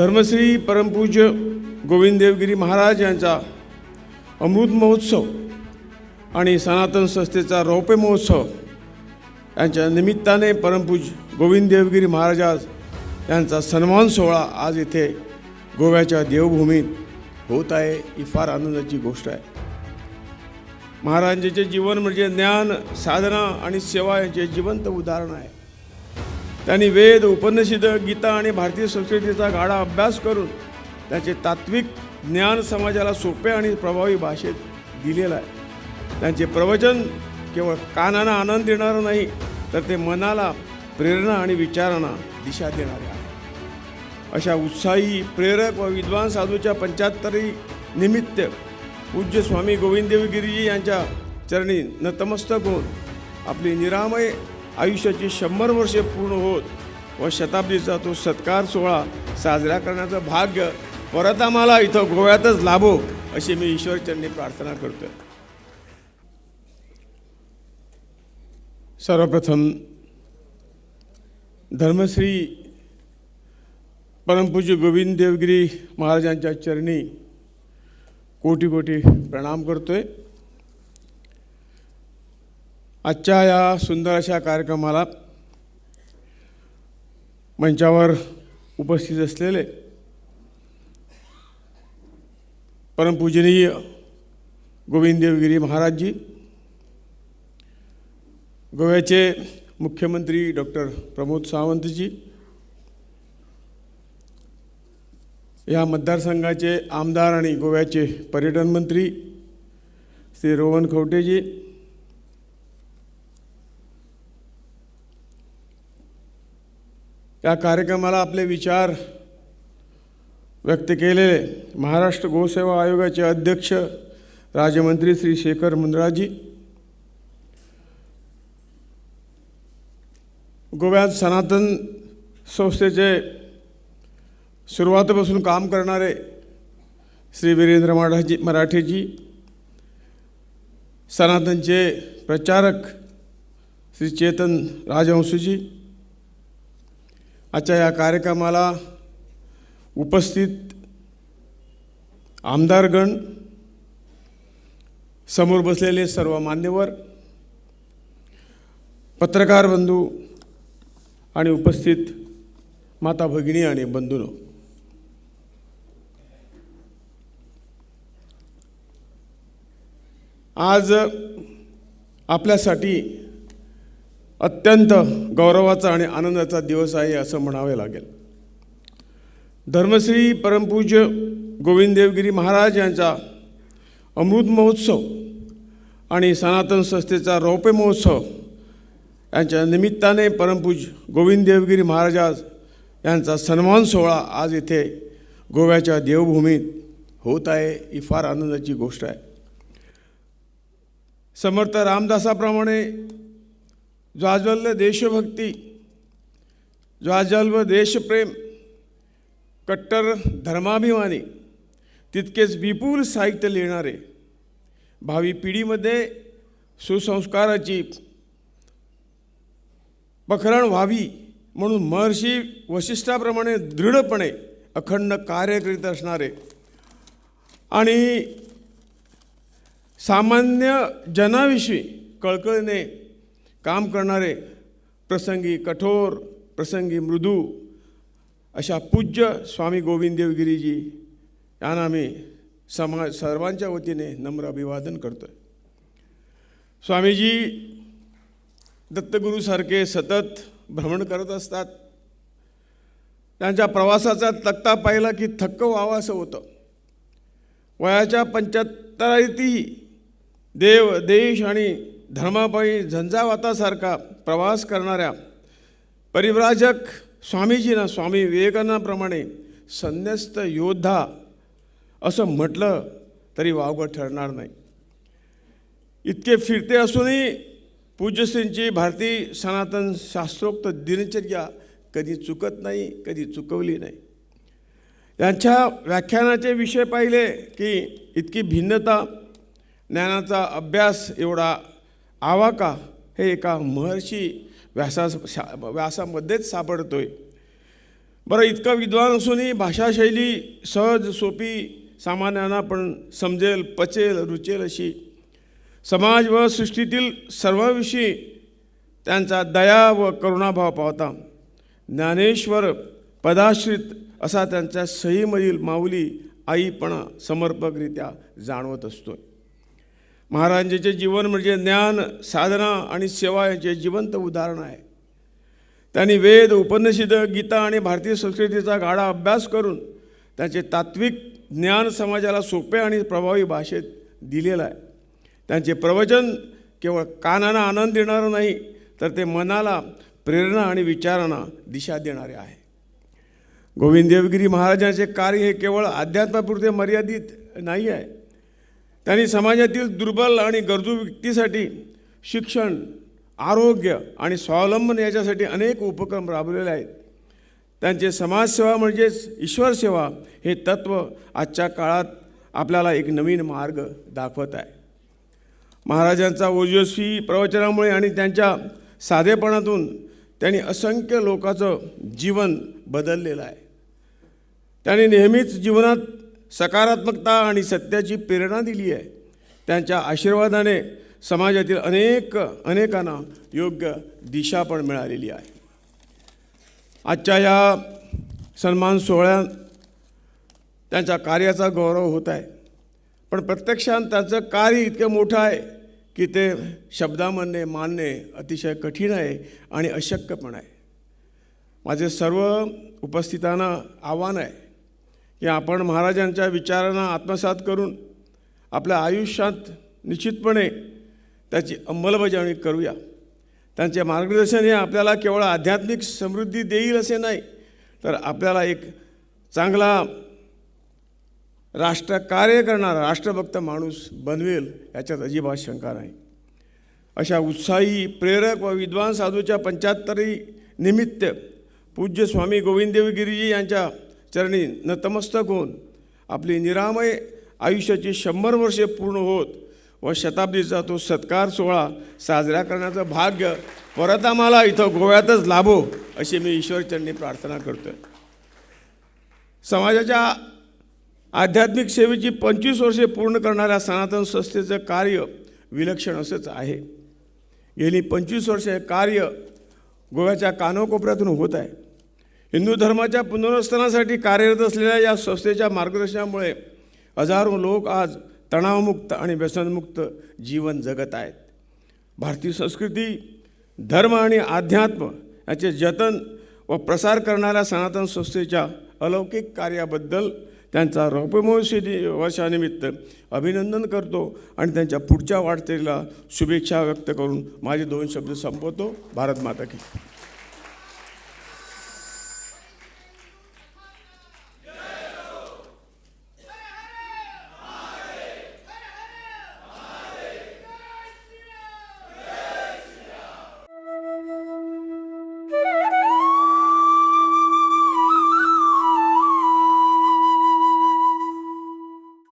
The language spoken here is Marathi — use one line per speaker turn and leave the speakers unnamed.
धर्मश्री परमपूज्य गोविंद देवगिरी महाराज यांचा अमृत महोत्सव आणि सनातन संस्थेचा रौप्य महोत्सव यांच्या निमित्ताने परमपूज गोविंद देवगिरी महाराज यांचा सन्मान सोहळा आज इथे गोव्याच्या देवभूमीत होत आहे. ही फार आनंदाची गोष्ट आहे. महाराजांचे जीवन म्हणजे ज्ञान साधना आणि सेवा यांचे जिवंत उदाहरण आहे. त्यांनी वेद उपनिषद गीता आणि भारतीय संस्कृतीचा गाढा अभ्यास करून त्याचे तात्विक ज्ञान समाजाला सोपे आणि प्रभावी भाषेत दिलेलं आहे. त्यांचे प्रवचन केवळ कानांना आनंद देणारं नाही तर ते मनाला प्रेरणा आणि विचारांना दिशा देणारे आहे अशा उत्साही प्रेरक व विद्वान साधूच्या पंच्याहत्तरी निमित्त पूज्य स्वामी गोविंददेवगिरीजी यांच्या चरणी नतमस्तक होऊन आपली निरामय आयुष्याची शंभर वर्षे पूर्ण होत व शताब्दीचा तो सत्कार सोहळा साजरा करण्याचं भाग्य परत आम्हाला इथं गोव्यातच लाभो अशी मी ईश्वरचरणी प्रार्थना करतो सर्वप्रथम धर्मश्री परमपूज्य गोविंद देवगिरी महाराजांच्या चरणी कोटी कोटी प्रणाम करतोय. आजच्या या सुंदर अशा कार्यक्रमाला मंचावर उपस्थित असलेले परमपूजनीय गोविंद देवगिरी महाराजजी गोव्याचे मुख्यमंत्री डॉक्टर प्रमोद सावंतजी या मतदारसंघाचे आमदार आणि गोव्याचे पर्यटन मंत्री श्री रोहन खवटेजी या कार्यक्रमाला आपले विचार व्यक्त केलेले महाराष्ट्र गोसेवा आयोगाचे अध्यक्ष राज्यमंत्री श्री शेखर मुंद्राजी. गोव्यात सनातन संस्थेचे सुरुवातीपासून काम करणारे श्री वीरेंद्र मराठी मराठेजी सनातनचे प्रचारक श्री चेतन राजवंशीजी आजच्या या कार्यक्रमाला उपस्थित आमदारगण समोर बसलेले सर्व मान्यवर पत्रकार बंधू आणि उपस्थित माता भगिनी आणि बंधूनो. आज आपल्यासाठी अत्यंत गौरवाचा आणि आनंदाचा दिवस आहे असं म्हणावे लागेल. धर्मश्री परमपूज्य गोविंद देवगिरी महाराज यांचा अमृत महोत्सव आणि सनातन संस्थेचा रौप्य महोत्सव यांच्या निमित्ताने परमपूज गोविंद देवगिरी महाराजा यांचा सन्मान सोहळा आज इथे गोव्याच्या देवभूमीत होत आहे. ही फार आनंदाची गोष्ट आहे. समर्थ रामदासाप्रमाणे ज्वाज्वल्य देशभक्ती ज्वाज्वल्य देशप्रेम कट्टर धर्माभिमानी तितकेच विपुल साहित्य लिहिणारे भावी पिढीमध्ये सुसंस्काराची पखरण व्हावी म्हणून महर्षी वशिष्ठाप्रमाणे दृढपणे अखंड कार्य करीत असणारे आणि सामान्य जनाविषयी कळकळीने काम करणारे प्रसंगी कठोर प्रसंगी मृदू अशा पूज्य स्वामी गोविंद देवगिरीजी यांना मी समाज सर्वांच्या वतीने नम्र अभिवादन करतो आहे स्वामीजी दत्तगुरूसारखे सतत भ्रमण करत असतात. त्यांच्या प्रवासाचा तक्ता पाहिला की थक्क व्हावा असं होतं. वयाच्या पंच्याहत्तरातही देव देश आणि धर्मापायी झंझावातासारखा प्रवास करणाऱ्या परिव्राजक स्वामीजींना स्वामी विवेकानंदाप्रमाणे संन्यस्त योद्धा असं म्हटलं तरी वावगं ठरणार नाही. इतके फिरते असूनही पूज्यश्रींची भारतीय सनातन शास्त्रोक्त दिनचर्या कधी चुकत नाही कधी चुकवली नाही. यांच्या व्याख्यानाचे विषय पाहिले की इतकी भिन्नता ज्ञानाचा अभ्यास एवढा आवाका हे एका महर्षी व्यासा शा व्यासामध्येच सापडतोय. बरं इतकं विद्वान असूनही भाषाशैली सहज सोपी सामान्यांना पण समजेल पचेल रुचेल अशी. समाज व सृष्टीतील सर्वांविषयी त्यांचा दया व करुणाभाव पावता ज्ञानेश्वर पदाश्रित असा त्यांच्या सहीमधील माऊली आईपणा समर्पकरित्या जाणवत असतो महाराजांचे जीवन म्हणजे ज्ञान साधना आणि सेवा यांचे जिवंत उदाहरण आहे. त्यांनी वेद उपनिषद गीता आणि भारतीय संस्कृतीचा गाढा अभ्यास करून त्यांचे तात्विक ज्ञान समाजाला सोपे आणि प्रभावी भाषेत दिलेलं आहे. त्यांचे प्रवचन केवळ कानाला आनंद देणारं नाही तर ते मनाला प्रेरणा आणि विचारांना दिशा देणारे आहे. गोविंद देवगिरी महाराजांचे कार्य हे केवळ अध्यात्मापुरते मर्यादित नाही आहे. त्यांनी समाजातील दुर्बल आणि गरजू व्यक्तीसाठी शिक्षण आरोग्य आणि स्वावलंबन याच्यासाठी अनेक उपक्रम राबवलेले आहेत. त्यांचे समाजसेवा म्हणजेच ईश्वरसेवा हे तत्त्व आजच्या काळात आपल्याला एक नवीन मार्ग दाखवत आहे. महाराजांचा ओजस्वी प्रवचनामुळे आणि त्यांच्या साधेपणातून त्यांनी असंख्य लोकांचं जीवन बदललेलं आहे. त्यांनी नेहमीच जीवनात सकारात्मकता आणि सत्याची प्रेरणा दिली आहे. त्यांच्या आशीर्वादाने समाजातील अनेक अनेकांना योग्य दिशा पण मिळालेली आहे. आजच्या या सन्मान सोहळ्यात त्यांच्या कार्याचा गौरव होत आहे. पण प्रत्यक्षात त्यांचं कार्य इतकं मोठं आहे की ते शब्दामध्ये मानणे अतिशय कठीण आहे आणि अशक्य पण आहे. माझे सर्व उपस्थितांना आव्हान आहे की आपण महाराजांच्या विचारांना आत्मसात करून आपल्या आयुष्यात निश्चितपणे त्याची अंमलबजावणी करूया. त्यांचे मार्गदर्शन हे आपल्याला केवळ आध्यात्मिक समृद्धी देईल असे नाही तर आपल्याला एक चांगला राष्ट्रकार्य करणारा राष्ट्रभक्त माणूस बनवेल याच्यात अजिबात शंका नाही. अशा उत्साही प्रेरक व विद्वान साधूच्या पंच्याहत्तरी निमित्त पूज्य स्वामी गोविंददेवगिरीजी यांच्या चरणी नतमस्तक होऊन आपली निरामय आयुष्याची शंभर वर्षे पूर्ण होत व शताब्दीचा तो सत्कार सोहळा साजरा करण्याचं भाग्य परत आम्हाला इथं गोव्यातच लाभो अशी मी ईश्वरचरणी प्रार्थना करतो समाजाच्या आध्यात्मिक सेवेची पंचवीस वर्षे पूर्ण करणाऱ्या सनातन संस्थेचं कार्य विलक्षण असंच आहे. गेली पंचवीस वर्षे हे कार्य गोव्याच्या कानोकोपऱ्यातून होत आहे. हिंदू धर्माच्या पुनरुत्थानासाठी कार्यरत असलेल्या या संस्थेच्या मार्गदर्शनामुळे हजारो लोक आज तणावमुक्त आणि व्यसनमुक्त जीवन जगत आहेत. भारतीय संस्कृती धर्म आणि अध्यात्म याचे जतन व प्रसार करणाऱ्या सनातन संस्थेच्या अलौकिक कार्याबद्दल त्यांचा रौपमहोत्सवी वर्षानिमित्त अभिनंदन करतो आणि त्यांच्या पुढच्या वाटचालीला शुभेच्छा व्यक्त करून माझे दोन शब्द संपवतो. भारत माता की